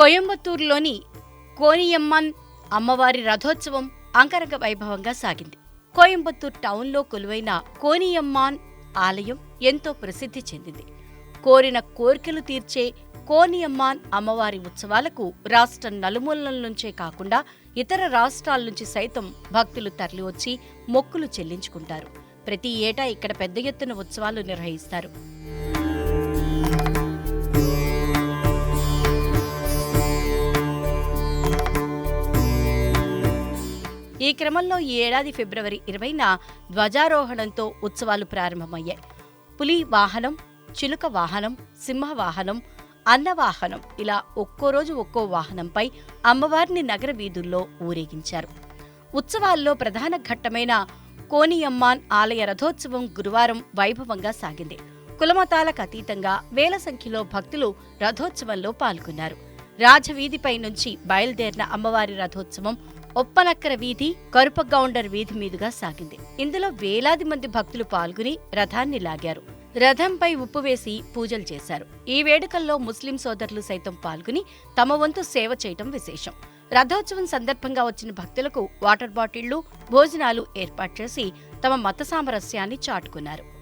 కోయంబత్తూరులోని కోనియమ్మన్ అమ్మవారి రథోత్సవం అంగరంగ వైభవంగా సాగింది. కోయంబత్తూర్ టౌన్లో కొలువైన కోనియమ్మాన్ ఆలయం ఎంతో ప్రసిద్ధి చెందింది. కోరిన కోరికలు తీర్చే కోనియమ్మాన్ అమ్మవారి ఉత్సవాలకు రాష్ట్రం నలుమూలల నుంచే కాకుండా ఇతర రాష్ట్రాల నుంచి సైతం భక్తులు తరలివచ్చి మొక్కులు చెల్లించుకుంటారు. ప్రతి ఏటా ఇక్కడ పెద్ద ఎత్తున ఉత్సవాలు నిర్వహిస్తారు. ఈ క్రమంలో ఈ ఏడాది ఫిబ్రవరి ఇరవైన ధ్వజారోహణంతో ఉత్సవాలు ప్రారంభమయ్యాయి. పులి వాహనం చిలుక వాహనం సింహ వాహనం అన్నవాహనం ఇలా ఒక్కో రోజు ఒక్కో వాహనంపై అమ్మవారిని నగర వీధుల్లో ఊరేగించారు. ఉత్సవాల్లో ప్రధాన ఘట్టమైన కోనియమ్మాన్ ఆలయ రథోత్సవం గురువారం వైభవంగా సాగింది. కులమతాలకు అతీతంగా వేల సంఖ్యలో భక్తులు రథోత్సవంలో పాల్గొన్నారు. రాజవీధిపై నుంచి బయలుదేరిన అమ్మవారి రథోత్సవం ఒప్పనక్కర వీధి కరుపగౌండర్ వీధి మీదుగా సాగింది. ఇందులో వేలాది మంది భక్తులు పాల్గొని రథాన్ని లాగారు. రథంపై ఉప్పు వేసి పూజలు చేశారు. ఈ వేడుకల్లో ముస్లిం సోదరులు సైతం పాల్గొని తమ వంతు సేవ చేయటం విశేషం. రథోత్సవం సందర్భంగా వచ్చిన భక్తులకు వాటర్ బాటిళ్ళు భోజనాలు ఏర్పాటు చేసి తమ మత సామరస్యాన్ని చాటుకున్నారు.